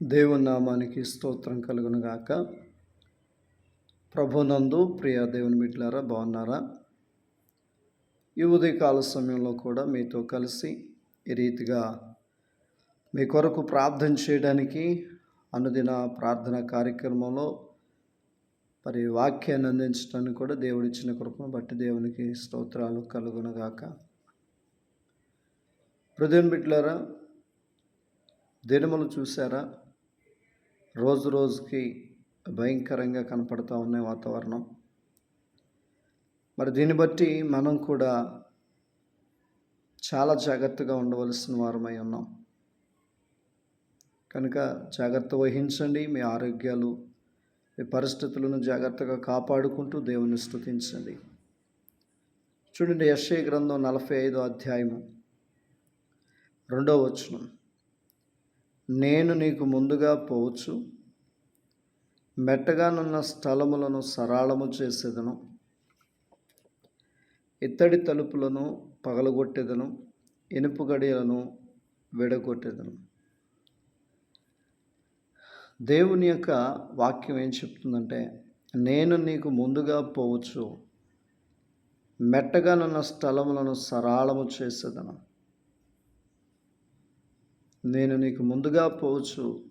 దేవుని నామానికి స్తోత్రం కలుగును గాక ప్రభునందు ప్రియ దేవుని బిడ్లారా బాగున్నారా? ఈ ఉదయకాల సమయంలో కూడా మీతో కలిసి ఈ రీతిగా మీ కొరకు ప్రార్థన చేయడానికి అనుదిన ప్రార్థన కార్యక్రమంలో మరి వాక్యాన్ని అందించడానికి కూడా దేవుడిచ్చిన కృపను బట్టి దేవునికి స్తోత్రాలు కలుగునుగాక. హృదయం బిడ్లారా దినములు చూసారా రోజు రోజుకి భయంకరంగా కనపడుతూ ఉన్నాయి వాతావరణం. మరి దీన్ని బట్టి మనం కూడా చాలా జాగ్రత్తగా ఉండవలసిన వారమై ఉన్నాం. కనుక జాగ్రత్త వహించండి. మీ ఆరోగ్యాలు మీ పరిస్థితులను జాగ్రత్తగా కాపాడుకుంటూ దేవుని స్తుతించండి. చూడండి యశ్వ గ్రంథం నలభై ఐదో అధ్యాయము రెండో వచనం. నేను నీకు ముందుగా పోవచ్చు. మెట్టగానున్న స్థలములను సరాళము చేసేదను. ఇత్తడి తలుపులను పగలగొట్టేదను. ఇనుపు గడియలను విడగొట్టేదను. దేవుని యొక్క వాక్యం ఏం చెప్తుందంటే నేను నీకు ముందుగా పోవచ్చు. మెట్టగానున్న స్థలములను సరాళము చేసేదను. నేను నీకు ముందుగా పోవచ్చు.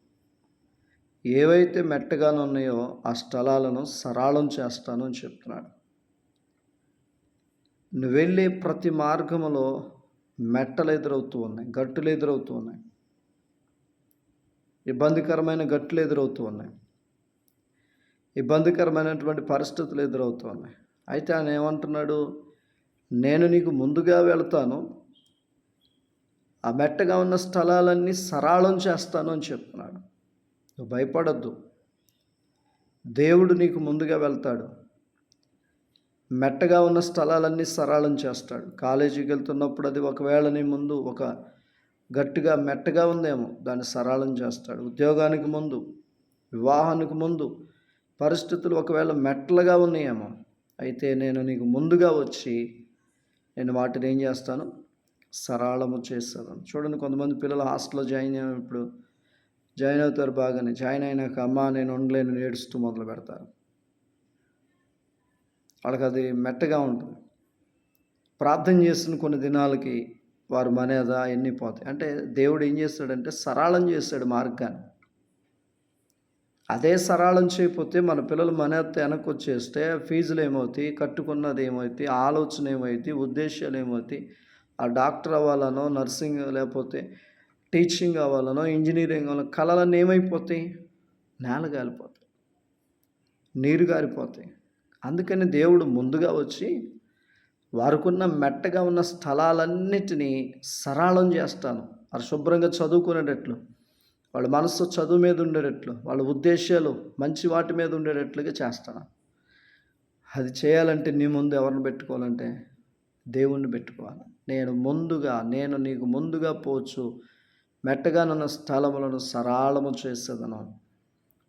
ఏవైతే మెట్టగానున్నాయో ఆ స్థలాలను సరాళం చేస్తాను అని చెప్తున్నాడు. నువ్వు వెళ్ళే ప్రతి మార్గములో మెట్టలు ఎదురవుతూ ఉన్నాయి గట్టులు ఎదురవుతూ ఉన్నాయి. ఇబ్బందికరమైన గట్లు ఎదురవుతూ ఉన్నాయి. ఇబ్బందికరమైనటువంటి పరిస్థితులు ఎదురవుతూ ఉన్నాయి. అయితే ఆయన ఏమంటున్నాడు? నేను నీకు ముందుగా వెళ్తాను ఆ మెట్టగా ఉన్న స్థలాలన్నీ సరాళం చేస్తాను అని చెప్తున్నాడు. నువ్వు భయపడద్దు. దేవుడు నీకు ముందుగా వెళ్తాడు. మెట్టగా ఉన్న స్థలాలన్నీ సరళం చేస్తాడు. కాలేజీకి వెళ్తున్నప్పుడు అది ఒకవేళ నీ ముందు ఒక గట్టిగా మెట్టగా ఉందేమో దాన్ని సరళం చేస్తాడు. ఉద్యోగానికి ముందు వివాహానికి ముందు పరిస్థితులు ఒకవేళ మెట్లగా ఉన్నాయేమో అయితే నేను నీకు ముందుగా వచ్చి నేను వాటిని ఏం చేస్తాను? సరళము చేస్తాను చూడండి కొంతమంది పిల్లలు హాస్టల్లో జాయిన్ అయినప్పుడు జాయిన్ అవుతారు బాగానే. జాయిన్ అయినాక అమ్మ నేను ఉండలేను ఏడుస్తూ మొదలు పెడతారు. వాళ్ళకి అది మెట్టగా ఉంటుంది. ప్రార్థన చేసిన కొన్ని దినాలకి వారు మనేద ఎన్ని పోతాయి? అంటే దేవుడు ఏం చేస్తాడంటే సరళం చేస్తాడు మార్గాన్ని. అదే సరళం చేయకపోతే మన పిల్లలు మనేత్త వెనక్కి వచ్చేస్తే ఫీజులు ఏమవుతాయి కట్టుకున్నది ఏమవుతాయి ఆలోచన ఏమవుతాయి ఉద్దేశాలు ఏమవుతాయి ఆ డాక్టర్ అవ్వాలనో నర్సింగ్ లేకపోతే టీచింగ్ అవ్వాలనో ఇంజనీరింగ్ అవ్వాలనో కళలన్నీ ఏమైపోతాయి? నేల గారిపోతాయి నీరు గారిపోతాయి. అందుకని దేవుడు ముందుగా వచ్చి వారికున్న మెట్టగా ఉన్న స్థలాలన్నిటినీ సరళం చేస్తాను. వారు శుభ్రంగా చదువుకునేటట్లు వాళ్ళ మనసు చదువు మీద ఉండేటట్లు వాళ్ళ ఉద్దేశాలు మంచి వాటి మీద ఉండేటట్లుగా చేస్తాను. అది చేయాలంటే నీ ముందు ఎవరిని పెట్టుకోవాలంటే దేవుణ్ణి పెట్టుకోవాలి. నేను ముందుగా నేను నీకు ముందుగా పోవచ్చు. మెట్టగానున్న స్థలములను సరాళము చేసేదను.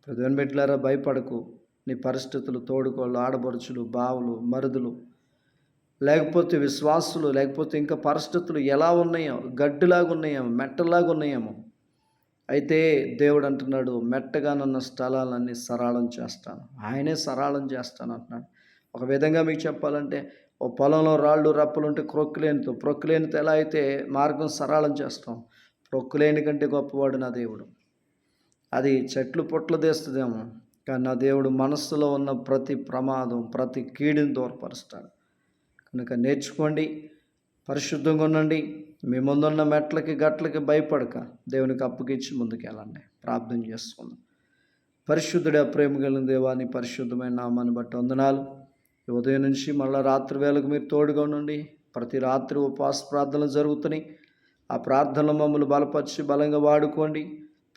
ప్రతిని పెట్టారా భయపడకు. నీ పరిస్థితులు తోడుకోళ్ళు ఆడబడుచులు బావులు మరుదులు. లేకపోతే విశ్వాసులు లేకపోతే ఇంకా పరిస్థితులు ఎలా ఉన్నాయో గడ్డిలాగా ఉన్నాయేమో మెట్టలాగా ఉన్నాయేమో అయితే దేవుడు అంటున్నాడు మెట్టగానున్న స్థలాలన్నీ సరళం చేస్తాను. ఆయనే సరళం చేస్తాను అంటున్నాడు. ఒక విధంగా మీకు చెప్పాలంటే ఓ పొలంలో రాళ్ళు రప్పలు ఉంటే క్రొక్కులేనితో ప్రొక్కులేనితో ఎలా అయితే మార్గం సరళం చేస్తాం? ప్రొక్కులేని కంటే గొప్పవాడు నా దేవుడు. అది చెట్లు పొట్లు తీస్తుందేమో కానీ నా దేవుడు మనస్సులో ఉన్న ప్రతి ప్రమాదం ప్రతి కీడుని దూరపరుస్తాడు. కనుక నేర్చుకోండి పరిశుద్ధంగా ఉండండి మీ ముందున్న మెట్లకి గట్లకి భయపడక దేవునికి అప్పగించి ముందుకెళ్ళండి. ప్రార్థన చేసుకుందాం. పరిశుద్ధుడే ప్రేమ కలిగిన దేవాన్ని పరిశుద్ధమైన నామాన్ని బట్టి వందనాలు. ఉదయం నుంచి మళ్ళీ రాత్రి వేళకు మీరు తోడుగా ఉండండి. ప్రతి రాత్రి ఉపవాస ప్రార్థనలు జరుగుతున్నాయి. ఆ ప్రార్థనలు మమ్మల్ని బలపరిచి బలంగా వాడుకోండి.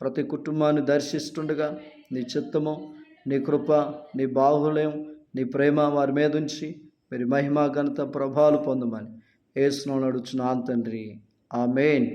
ప్రతి కుటుంబాన్ని దర్శిస్తుండగా నీ చిత్తము నీ కృప నీ బాహుల్యం నీ ప్రేమ వారి మీద ఉంచి మీరు మహిమా ఘనత ప్రభావాలు పొందమని ఏసులో నడుచున్నాను తండ్రి. ఆ మెయిన్